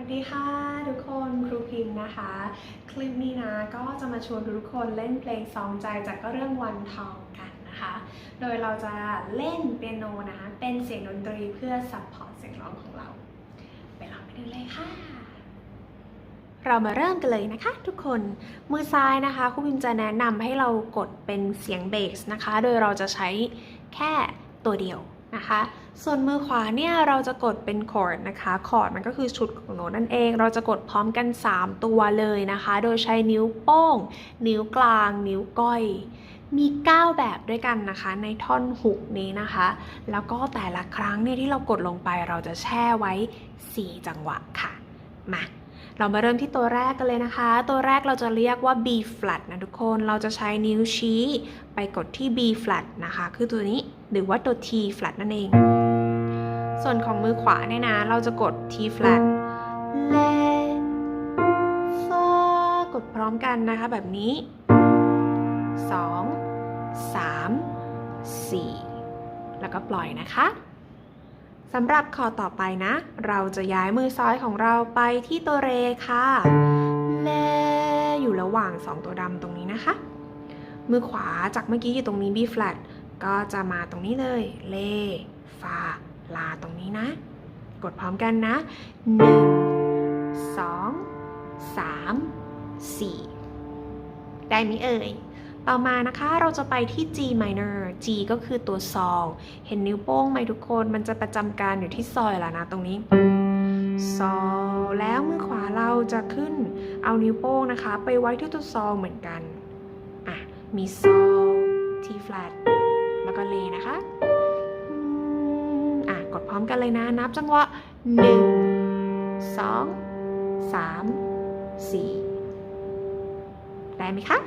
วัสดีค่ะทุกคนครูพิมพ์นะคะ คลิปนี้นะก็จะมาชวนทุกคนเล่นเพลงซองใจจากเรื่องวันทองกันนะคะ โดยเราจะเล่นเปียโนนะคะเป็นเสียงดนตรีเพื่อซัพพอร์ตเสียงร้องของเรา ไปลองไปดูเลยค่ะ เรามาเริ่มกันเลยนะคะ ทุกคนมือซ้ายนะคะครูพิมจะแนะนำให้เรากดเป็นเสียงเบสนะคะ โดยเราจะใช้แค่ตัวเดียว นะคะ ส่วนมือขวาเนี่ยเราจะกดเป็นคอร์ดนะคะคอร์ดมันก็คือชุดของโน้ตนั่นเอง เราจะกดพร้อมกัน 3 ตัวเลยนะคะ โดยใช้นิ้วโป้ง นิ้วกลาง นิ้วก้อยมี 9 แบบด้วยกันนะคะ ในท่อนฮุกนี้นะคะ แล้วก็แต่ละครั้งเนี่ยที่เรากดลงไปเราจะแช่ไว้ 4 จังหวะค่ะ มา เรามาเริ่มที่ตัวแรกกันเลยนะคะ ตัวแรกเราจะเรียกว่า B flat นะทุกคน เราจะใช้นิ้วชี้ ไปกดที่ B flat นะคะ คือตัวนี้ หรือว่าตัว T flat นั่นเอง ส่วนของมือขวาเนี่ยนะ เราจะกด T flat เลฟากดพร้อมกันนะคะแบบนี้ 2 3 4 แล้วก็ปล่อยนะคะสำหรับคอต่อไปนะ เราจะย้ายมือซ้ายของเราไปที่ตัวเรค่ะ เลอยู่ระหว่าง 2 ตัวดำตรงนี้นะคะ มือขวาจากเมื่อกี้อยู่ตรงนี้ B flat ก็จะมาตรงนี้เลย เล ฟา ลาตรงนี้นะ กดพร้อมกันนะ 1 2 3 4 ได้ไหมเอ่ย ต่อมานะคะเราจะไปที่ G minor G ก็คือตัวซอลเห็นนิ้วโป้งไหมทุกคน มันจะประจำการอยู่ที่ซอยแล้วนะตรงนี้ซอลแล้วมือขวาเราจะขึ้น เอานิ้วโป้งนะคะ ไปไว้ที่ตัวซอลเหมือนกัน อะ มีซอล T flat แล้วก็เลนะคะอะกดพร้อมกันเลยนะ นับจังหวะ1 2 3 4ได้ไหมคะ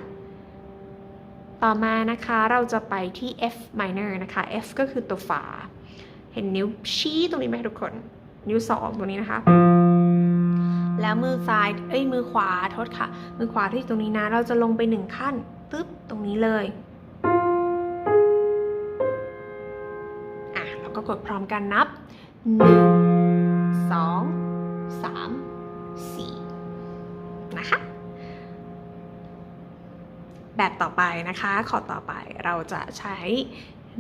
ต่อมานะคะเราจะไปที่ F minor นะคะ F ก็คือตัวฝา เห็นนิ้วชี้ตรงนี้ไหมทุกคน นิ้วสองตรงนี้นะคะ แล้วมือซ้าย เอ้ยมือขวาโทษค่ะ มือขวาที่ตรงนี้นะ เราจะลงไปหนึ่งขั้นตึ๊บตรงนี้เลย ดพร้อมกันนับ 1 2 3 4 นะคะ แบบต่อไปนะคะ ขอต่อไปเราจะใช้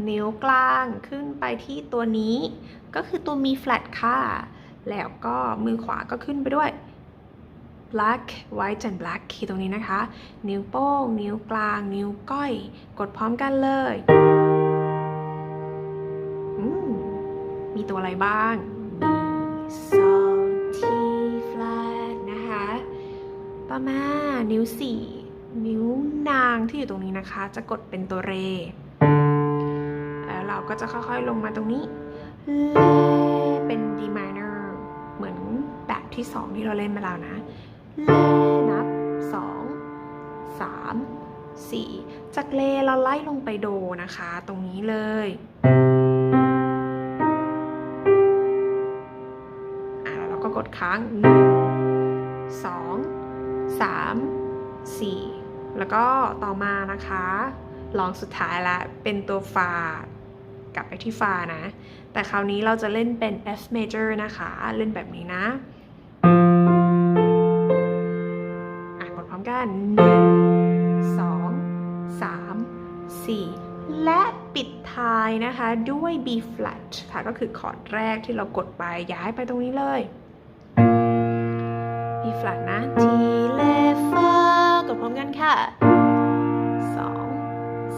นิ้วกลางขึ้นไปที่ตัวนี้ ก็คือตัวมี flat ค่ะ แล้วก็มือขวาก็ขึ้นไปด้วย black white and black คีย์ตรงนี้นะคะ นิ้วโป้ง นิ้วกลาง นิ้วก้อย กดพร้อมกันเลย มีตัวอะไรบ้าง มี 2 t flat นะคะต่อมานิ้ว 4 นิ้วนางที่อยู่ตรงนี้นะคะ จะกดเป็นตัวเร แล้วเราก็จะค่อยๆลงมาตรงนี้เลเป็น D minor เหมือนแบบที่ 2 ที่เราเล่นมาแล้วนะเลนับ 2 3 4 จากเลเราไล่ลงไปโดนะคะ ตรงนี้เลย ค้าง 1 2 3 4 แล้วก็ต่อมานะคะลองสุดท้ายละเป็นตัวฟากลับไปที่ฟานะ แต่คราวนี้เราจะเล่นเป็น F major นะคะ เล่นแบบนี้นะอะกดพร้อมกัน1 2 3 4และปิดท้ายนะคะด้วย B flat ค่ะก็คือคอร์ดแรกที่เรากดไปย้ายไปตรงนี้เลย B flat นะ G เลฟากดพร้อมกันค่ะ2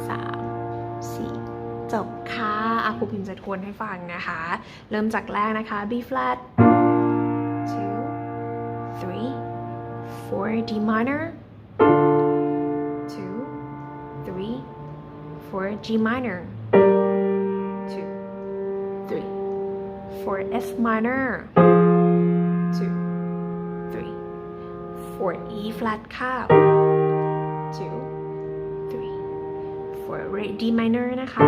3 4จบค่ะอาครูพิมพ์จะทวนให้ฟังนะคะ เริ่มจากแรกนะคะ B flat 2 3 4 D minor 2 3 4 G minor 2 3 4 F minor 2 3 4 E flat ค่ะ2 3 4 D minor นะคะ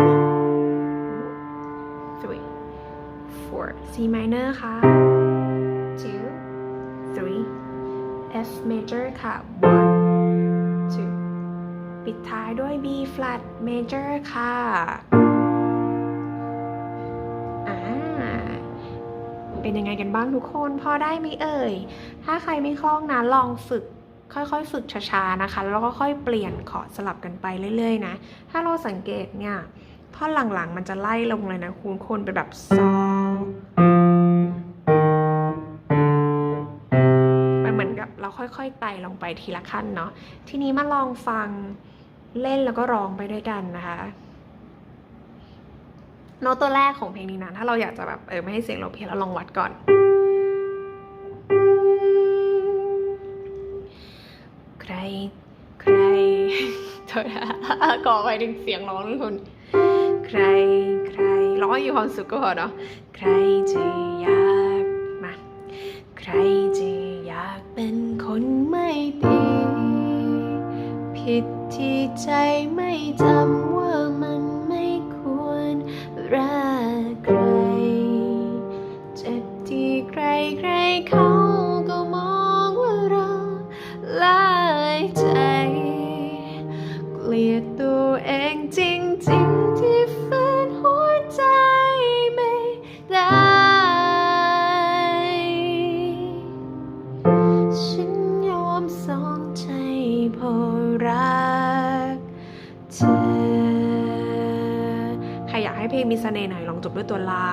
3 4 C minor ค่ะ2 3 F major ค่ะ1 2ปิดท้ายด้วย B flat major ค่ะ เป็นยังไงกันบ้างทุกคนพอได้ไหมเอ่ย ถ้าใครไม่คล่องนะลองฝึกค่อยๆ ฝึกช้าๆนะคะ แล้วก็ค่อยเปลี่ยนคอสลับกันไปเรื่อยๆนะ ถ้าเราสังเกตเนี่ยท่อนหลังๆมันจะไล่ลงเลยนะคุณคนเป็นแบบซอมันเหมือนกับเราค่อยๆไต่ลงไปทีละขั้นเนาะ ทีนี้มาลองฟังเล่นแล้วก็ร้องไปด้วยกันนะคะ โน้ตตัวแรกของเพลงนี้นะ ถ้าเราอยากจะแบบเออไม่ให้เสียงเราเพี้ยนเราลองวัดก่อน ใคร ใครโทษนะก่อไปถึงเสียงร้องทุกคน ใคร ใคร ร้องให้มีความสุขก็พอเนาะ ใครจะอยากมา ใครจะอยากเป็นคนไม่ดี ผิดที่ใจไม่จำ เองจริงจริงที่ฝืนหัวใจไม่ได้ ฉันยอมสองใจเพอรักเธอ ใครอยากให้เพลงมีเสน่ห์หน่อยลองจบด้วยตัวลา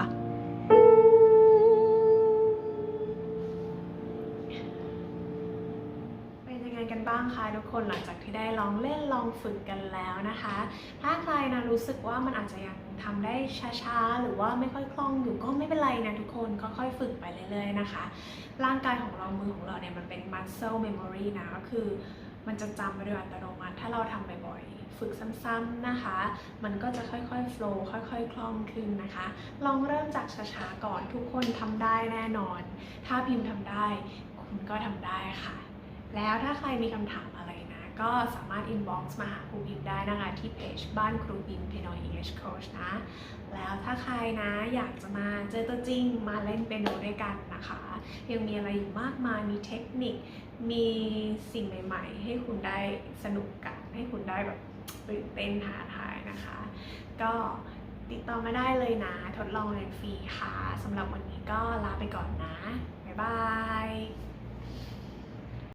คนหลังจากที่ได้ลองเล่นลองฝึกกันแล้วนะคะ ถ้าใครนะรู้สึกว่ามันอาจจะยังทำได้ช้าๆ หรือว่าไม่ค่อยคล่องอยู่ก็ไม่เป็นไรนะทุกคนก็ค่อยฝึกไปเรื่อยๆนะคะ ร่างกายของเรามือของเราเนี่ยมันเป็น muscle memory นะก็คือมันจะจำไปโดยอัตโนมัติ ถ้าเราทำบ่อยๆ ฝึกซ้ำๆนะคะ มันก็จะค่อยๆ flow ค่อยๆ คล่องขึ้นนะคะ ลองเริ่มจากช้าๆ ก่อน ทุกคนทำได้แน่นอน ถ้าพิมพ์ทำได้ คุณก็ทำได้ค่ะ แล้วถ้าใครมีคำถาม ก็สามารถ inbox มาหาครูพิมได้นะคะ ที่เพจบ้านครูพิมพ์ Piano English Coach นะ แล้วถ้าใครนะอยากจะมาเจอตัวจริงมาเล่นเปียโนด้วยกันนะคะ ยังมีอะไรอยู่มากมายมีเทคนิค มีสิ่งใหม่ ๆ ให้คุณได้สนุกกัน ให้คุณได้แบบตื่นเต้นท้าทายนะคะ ก็ติดต่อมาได้เลยนะ ทดลองเรียนฟรีค่ะสำหรับวันนี้ก็ลาไปก่อนนะ บ๊ายบาย